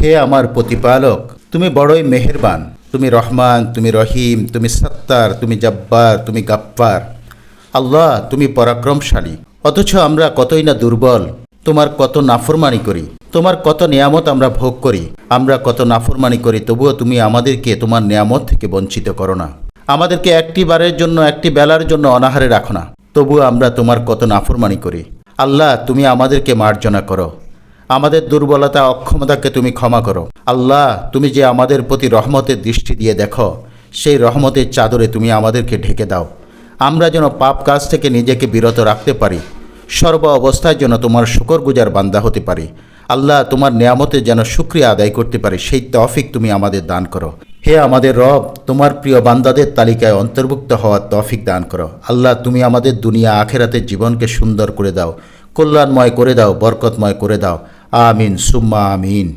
হে আমার প্রতিপালক, তুমি বড়ই মেহেরবান। তুমি রহমান, তুমি রহিম, তুমি সত্তার, তুমি জব্বার, তুমি গাপ্পার আল্লাহ, তুমি পরাক্রমশালী। অথচ আমরা কতই না দুর্বল, তোমার কত নাফরমানি করি, তোমার কত নিয়ামত আমরা ভোগ করি, আমরা কত নাফরমানি করি, তবুও তুমি আমাদেরকে তোমার নিয়ামত থেকে বঞ্চিত করো না। আমাদেরকে একটি বারের জন্য, একটি বেলার জন্য অনাহারে রাখো না, তবুও আমরা তোমার কত নাফরমানি করি। আল্লাহ, তুমি আমাদেরকে মার্জনা করো। আমাদের দুর্বলতা অক্ষমতাকে তুমি ক্ষমা করো। আল্লাহ, তুমি যে আমাদের প্রতি রহমতের দৃষ্টি দিয়ে দেখো, সেই রহমতের চাদরে তুমি আমাদেরকে ঢেকে দাও। আমরা যেন পাপ কাজ থেকে নিজেকে বিরত রাখতে পারি। সর্ব অবস্থায় যেন তোমার শুকর গুজার বান্দা হতে পারি। আল্লাহ, তোমার নিয়ামতের যেন শুক্রিয়া আদায় করতে পারি, সেই তফিক তুমি আমাদের দান করো। হে আমাদের রব, তোমার প্রিয় বান্দাদের তালিকায় অন্তর্ভুক্ত হওয়ার তফিক দান করো। আল্লাহ, তুমি আমাদের দুনিয়া আখেরাতের জীবনকে সুন্দর করে দাও। কল্যাণময় করে দাও, বরকতময় করে দাও। আমিন সুম্মা আমিন।